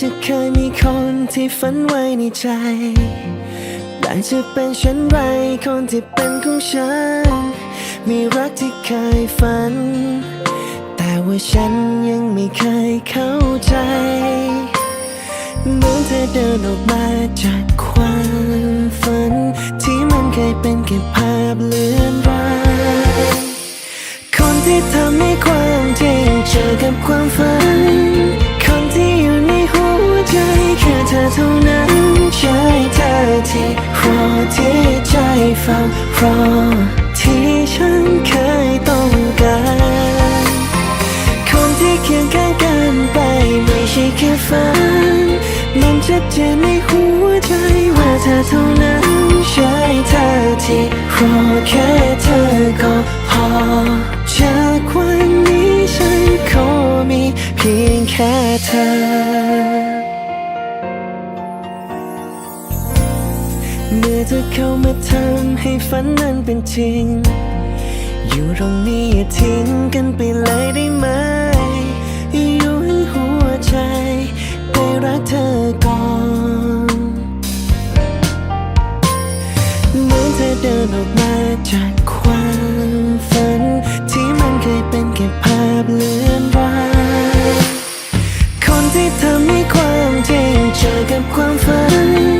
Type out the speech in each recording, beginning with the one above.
จะเคยมีคนที่ฝันไว้ในใจแต่จะเป็นเช่นไรคนที่เป็นของฉัน มีรักที่เคยฝัน แต่ว่าฉันยังไม่เคยเข้าใจเหมือนเธอเดินออกมาจากความฝัน ที่มันเคยเป็นแค่ภาพเลือนรางคนที่ทำให้ความจริงเจอกับความฝัน ที่รอที่ใจเฝ้ารอที่ฉันเคยต้องการคนที่เคียงข้างกันไปไม่ใช่แค่ฝันมันชัดเจนในหัวใจว่าเธอเท่านั้นใช่เธอที่รอแค่เธอก็พอจากวันนี้ฉันขอมีเพียงแค่เธอ เมื่อเธอเข้ามาทำให้ฝันนั้นเป็นจริง อยู่ตรงนี้อย่าทิ้งกันไปเลยได้ไหม อยู่ให้หัวใจได้รักเธอก่อนเมื่อเธอเดินออกมาจากความฝัน ที่มันเคยเป็นแค่ภาพเลือนรางคนที่ทำให้ความจริงเจอกับความฝัน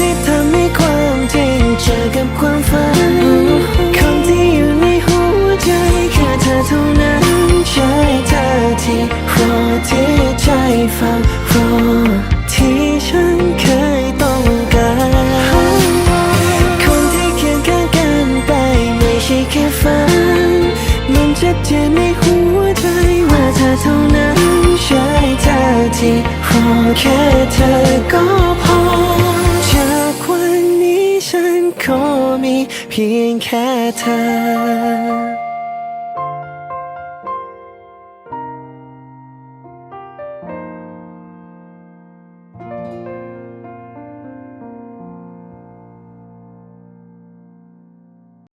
ที่ทำให้ความจริงเจอกับความฝันคนที่อยู่ในหัวใจแค่เธอเท่านั้นใช่เธอที่รอที่ใจเฝ้ารอที่ฉันเคยต้องการคนที่เคียงข้างกันไปไม่ใช่แค่ฝันมันชัดเจนในหัวใจว่าเธอเท่านั้นใช่เธอที่รอแค่เธอก็ ขอมีเพียงแค่เธอ